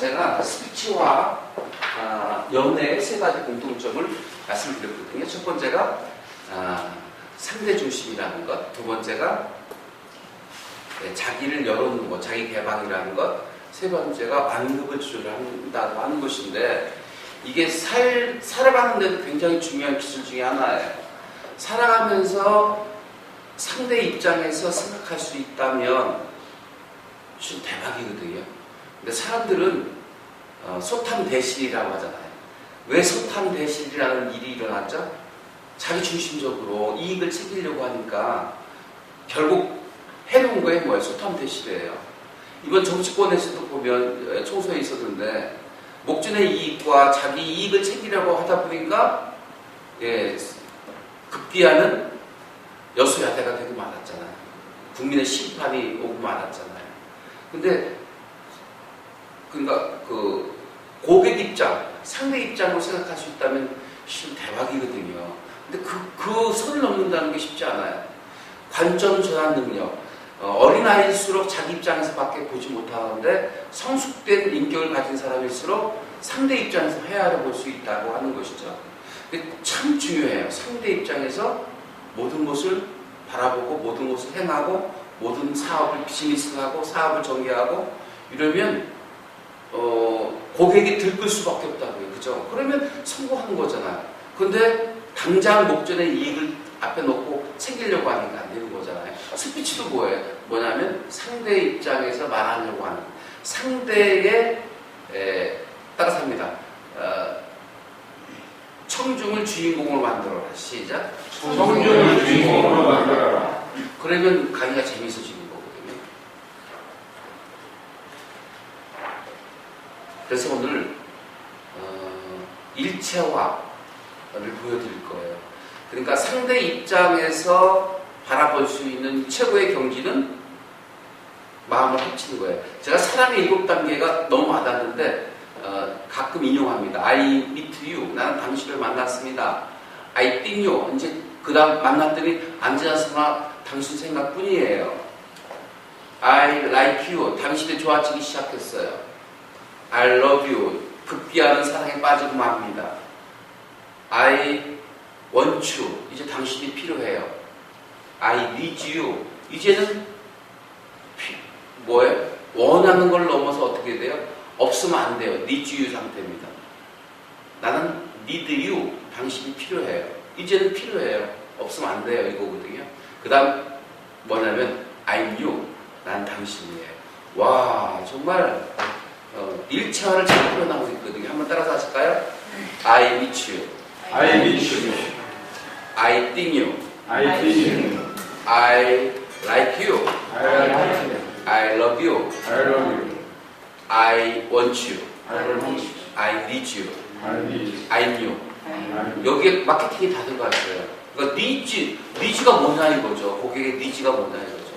제가 스피치와 아, 연애의 세 가지 공통점을 말씀드렸거든요. 첫 번째가 아, 상대 중심이라는 것, 두 번째가 네, 자기를 열어놓는 것, 자기 개방이라는 것, 세 번째가 완급을 조절한다고 하는 것인데 이게 살, 살아가는 데도 굉장히 중요한 기술 중에 하나예요. 살아가면서 상대 입장에서 생각할 수 있다면 진 대박이거든요. 근데 사람들은 어, 소탐 대실이라고 하잖아요. 왜 소탐 대실이라는 일이 일어났죠? 자기 중심적으로 이익을 챙기려고 하니까 결국 해놓은 거에 뭐예요? 소탐 대실이에요. 이번 정치권에서도 보면 예, 총선에 있었는데 목준의 이익과 자기 이익을 챙기려고 하다 보니까 예, 급기야는 여수야대가 되고 많았잖아요. 국민의 심판이 오고 많았잖아요. 근데 그러니까 그 고객 입장, 상대 입장으로 생각할 수 있다면 실 대박이거든요. 근데 그, 그 선을 넘는다는 게 쉽지 않아요. 관점 전환 능력. 어, 린 아이일수록 자기 입장에서밖에 보지 못하는데 성숙된 인격을 가진 사람일수록 상대 입장에서 헤아려 볼수 있다고 하는 것이죠. 참 중요해요. 상대 입장에서 모든 것을 바라보고 모든 것을 행하고 모든 사업을 비즈니스하고 사업을 전개하고 이러면 어, 고객이 들끓 수밖에 없다고요. 그죠? 그러면 성공하는 거잖아요. 근데 당장 목전의 이익을 앞에 놓고 챙기려고 하니까 안 되는 거잖아요. 스피치도 뭐예요? 뭐냐면 상대 입장에서 말하려고 하는 상대의 에, 따라서 합니다. 어, 청중을 주인공으로 만들어라. 시작. 청중을 주인공으로 만들어라. 그러면 강의가 재미있어지는 거거든요. 그래서 오늘 어, 일체화를 보여드릴 거예요. 그러니까 상대 입장에서 바라볼 수 있는 최고의 경지는 마음을 합치는 거예요. 제가 사랑의 일곱 단계가 너무 와닿는데 어, 가끔 인용합니다. I meet you. 나는 당신을 만났습니다. I think you. 이제 그 다음 만났더니 앉아서나 당신 생각뿐이에요. I like you. 당신의 좋아지기 시작했어요. I love you. 급기야는 사랑에 빠지고 맙니다. I want you. 이제 당신이 필요해요. I need you. 이제는 피, 뭐예요? 원하는 걸 넘어서 어떻게 돼요? 없으면 안 돼요. need you 상태입니다. 나는 need you. 당신이 필요해요. 이제는 필요해요. 없으면 안 돼요. 이거거든요. 그 다음 뭐냐면 I'm you. 난 당신이에요. 와 정말 어, 일체화를 잘 표현하고 있거든요. 한번 따라서 하실까요? I meet you. I meet you. I think you. I think you. I like you. I like you. I love you. I love you. I want you. I want you. I need you. I need you. I 여기에 마케팅이 다 들어가 있어요. 그러니까 니즈, 니즈가 뭐냐 이거죠. 고객의 니즈가 뭐냐 이거죠.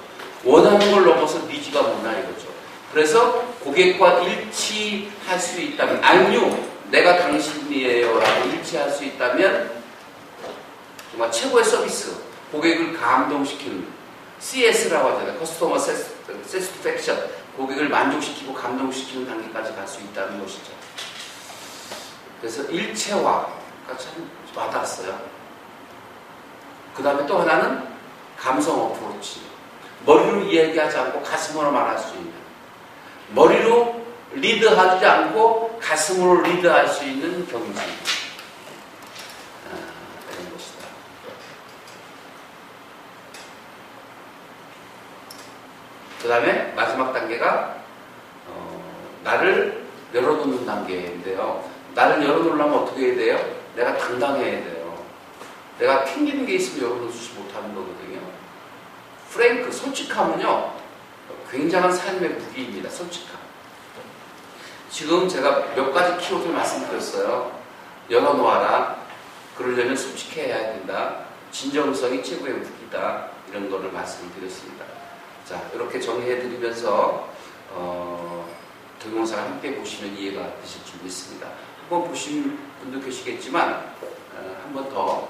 원하는 걸 넘어서 니즈가 뭐냐 이거죠. 그래서 고객과 일치할 수 있다면, you, 내가 당신이에요 라고 일치할 수 있다면 정말 최고의 서비스, 고객을 감동시키는 CS라고 하잖아요. 커스터머 세스팩션, 고객을 만족시키고 감동시키는 단계까지 갈 수 있다는 것이죠. 그래서 일체화가 참 와닿았어요. 그 다음에 또 하나는 감성 어프로치. 머리로 이야기하지 않고 가슴으로 말할 수 있는. 머리로 리드하지 않고 가슴으로 리드할 수 있는 경지. 아, 그런 것이다. 그 다음에 마지막 단계가 어, 나를 열어놓는 단계인데요. 나를 열어놓으려면 어떻게 해야 돼요? 내가 당당해야 돼요. 내가 튕기는 게 있으면 열어놓지 못하는 거거든요. 프랭크, 솔직함은요, 굉장한 삶의 무기입니다. 솔직함. 지금 제가 몇 가지 키워드를 말씀드렸어요. 열어놓아라. 그러려면 솔직해야 된다. 진정성이 최고의 무기다. 이런 거를 말씀드렸습니다. 자, 이렇게 정리해드리면서, 어, 동영상을 함께 보시면 이해가 되실 줄 믿습니다. 한번 보신 분도 계시겠지만 어, 한번 더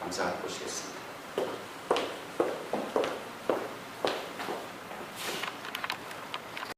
감상해 보시겠습니다.